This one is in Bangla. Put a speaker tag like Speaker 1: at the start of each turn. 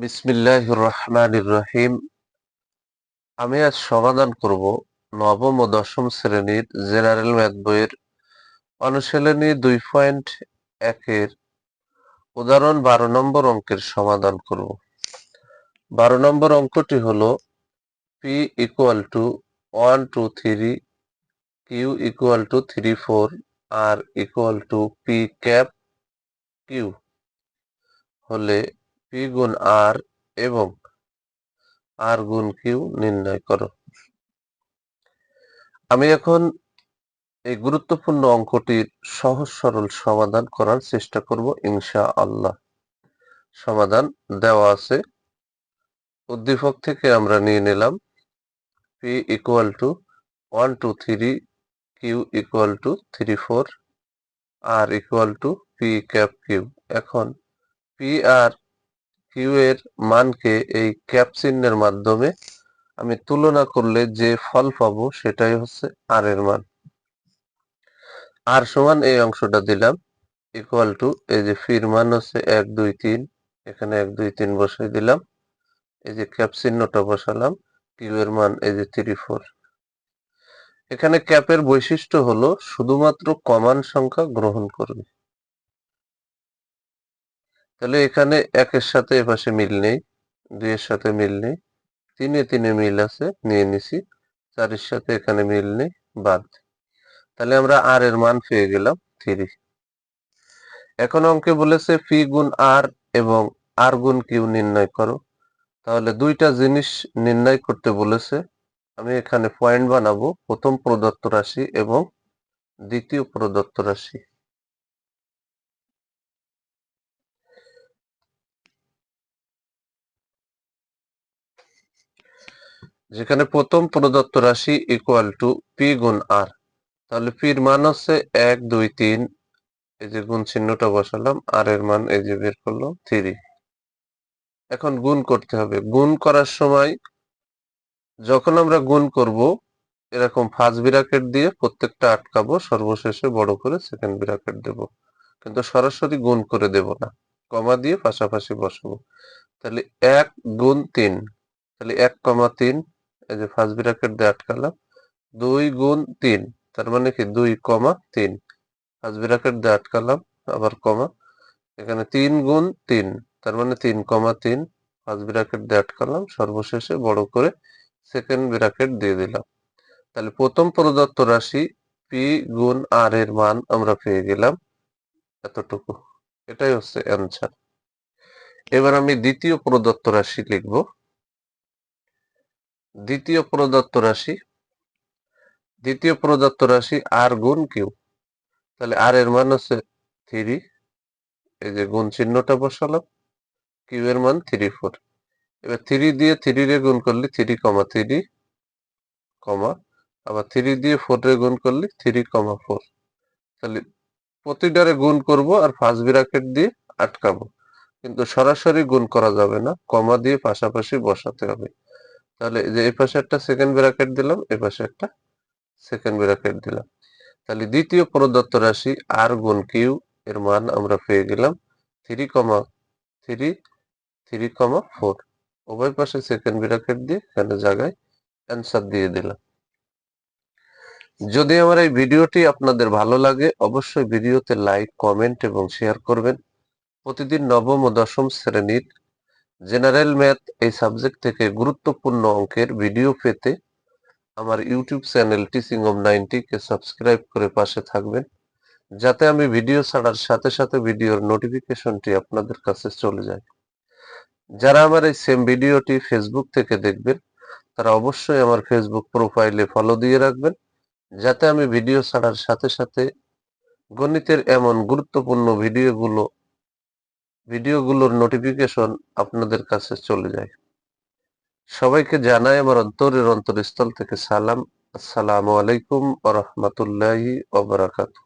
Speaker 1: বিসমিল্লাহ রহমান রহিম আমি আজ সমাধান করব নবম ও দশম শ্রেণির জেনারেল ম্যাথ বইয়ের অনুশীলনী দুই পয়েন্ট একের উদাহরণ বারো নম্বর অঙ্কের সমাধান করব। বারো নম্বর অঙ্কটি হল P equal to one two three Q equal to three four R equal to P cap Q হলে পি গুণ আর এবং আর গুণ কিউ নির্ণয় করো। আমি এখন এই গুরুত্বপূর্ণ অঙ্কটির সহজ সরল সমাধান করার চেষ্টা করব ইনশা আল্লাহ সমাধান দেওয়া আছে। উদ্দীপক থেকে আমরা নিয়ে নিলাম P equal to one two three Q equal to three four R equal to P cap Q এখন পি আর কিউ এর মানকে এই ক্যাপ চিহ্নের মাধ্যমে আমি তুলনা করলে যে ফল পাবো সেটাই হচ্ছে আর এর মান। আর সমান এই অংশটা দিলাম ইকুয়াল টু এই যে ফির মান হচ্ছে এক, দুই, তিন, এখানে এক, দুই, তিন বসাই দিলাম, এই যে ক্যাপ চিহ্নটা বসালাম কিউ এর মান এই যে থ্রি ফোর এখানে ক্যাপের বৈশিষ্ট্য হলো শুধুমাত্র কমান সংখ্যা গ্রহণ করবে তাহলে এখানে একের সাথে এপাশে মিল নেই, দুইয়ের সাথে মিল নেই, তিনে তিনে মিল আছে, নিয়ে নিছি, চারের সাথে এখানে মিল নেই, বাদ। তাহলে আমরা আর এর মান পেয়ে গেলাম থ্রি। এখন অঙ্কে বলেছে পি গুণ আর এবং আর গুণ কিউ নির্ণয় করো। তাহলে দুইটা জিনিস নির্ণয় করতে বলেছে। আমি এখানে পয়েন্ট বানাবো, প্রথম প্রদত্ত রাশি এবং দ্বিতীয় প্রদত্ত রাশি। যেখানে প্রথম প্রদত্ত রাশি ইকুয়াল টু পি গুণ আর তাহলে পির মান হচ্ছে এক, দুই, তিন, এই যে গুণ চিহ্নটা বসালাম আর এর মান এই যে বের করল থ্রি এখন গুণ করতে হবে। গুণ করার সময় যখন আমরা গুণ করব, এরকম ফার্স্ট বিরাকেট দিয়ে প্রত্যেকটা আটকাবো, সর্বশেষে বড় করে সেকেন্ড বিরাকেট দেব। কিন্তু সরাসরি গুণ করে দেব না। কমা দিয়ে পাশাপাশি বসাবো। তাহলে এক গুণ তিন। তাহলে এক কমা তিন এই যে ফার্স্ট ব্র্যাকেট দিয়ে আটকালাম, দুই গুণ তিন, তার মানে কি দুই কমা তিন। ফার্স্ট ব্র্যাকেট দিয়ে আটকালাম, আবার কমা, এখানে তিন গুণ তিন, তার মানে তিন কমা তিন। ফার্স্ট ব্র্যাকেট দিয়ে আটকালাম, সর্বশেষে বড় করে সেকেন্ড ব্র্যাকেট দিয়ে দিলাম। তাহলে প্রথম প্রদত্ত রাশি পি গুণ আর এর মান আমরা পেয়ে গেলাম এতটুকু। এটাই হচ্ছে অ্যান্সার এবার আমি দ্বিতীয় প্রদত্ত রাশি লিখব। দ্বিতীয় প্রদত্ত রাশি, দ্বিতীয় প্রদত্ত রাশি আর গুণ কিউ তাহলে আর এর মান হচ্ছে থ্রি এই যে গুণ চিহ্নটা বসালাম কিউ এর মান থ্রি ফোর এবার থ্রি দিয়ে থ্রি রে গুণ করলে থ্রি কমা থ্রি কমা আবার থ্রি দিয়ে ফোর রে গুণ করলে থ্রি কমা ফোর তাহলে প্রতিটারে গুণ করব আর ফার্স্ট ব্র্যাকেট দিয়ে আটকাবো, কিন্তু সরাসরি গুণ করা যাবে না কমা দিয়ে পাশাপাশি বসাতে হবে। তাহলে যে, এই পাশে একটা সেকেন্ড ব্র্যাকেট দিলাম, এই পাশে একটা সেকেন্ড ব্র্যাকেট দিলাম। তাহলে দ্বিতীয় প্রদত্ত রাশি আর গুণ কিউ এর মান আমরা পেয়ে গেলাম three comma three three comma four উভয় পাশে সেকেন্ড ব্র্যাকেট দিয়ে এখানে জায়গায় অ্যান্সার দিয়ে দিলাম। যদি আমার এই ভিডিওটি আপনাদের ভালো লাগে, অবশ্যই ভিডিওতে লাইক কমেন্ট এবং শেয়ার করবেন। প্রতিদিন নবম ও দশম শ্রেণির জেনারেল ম্যাথ এই সাবজেক্ট থেকে গুরুত্বপূর্ণ অঙ্কের ভিডিও পেতে আমার ইউটিউব চ্যানেল টিচিং অব নাইনটিকে সাবস্ক্রাইব করে পাশে থাকবেন, যাতে আমি ভিডিও ছাড়ার সাথে সাথে ভিডিওর নোটিফিকেশনটি আপনাদের কাছে চলে যায়। যারা আমার এই সেম ভিডিওটি ফেসবুক থেকে দেখবেন, তারা অবশ্যই আমার ফেসবুক প্রোফাইলে ফলো দিয়ে রাখবেন, যাতে আমি ভিডিও ছাড়ার সাথে সাথে গণিতের এমন গুরুত্বপূর্ণ ভিডিওগুলো ভিডিওগুলোর নোটিফিকেশন আপনাদের কাছে চলে যায়। সবাইকে জানাই আমার অন্তরের অন্তরস্থল থেকে সালাম। আসসালামু আলাইকুম ওয়া ওবরাকাতু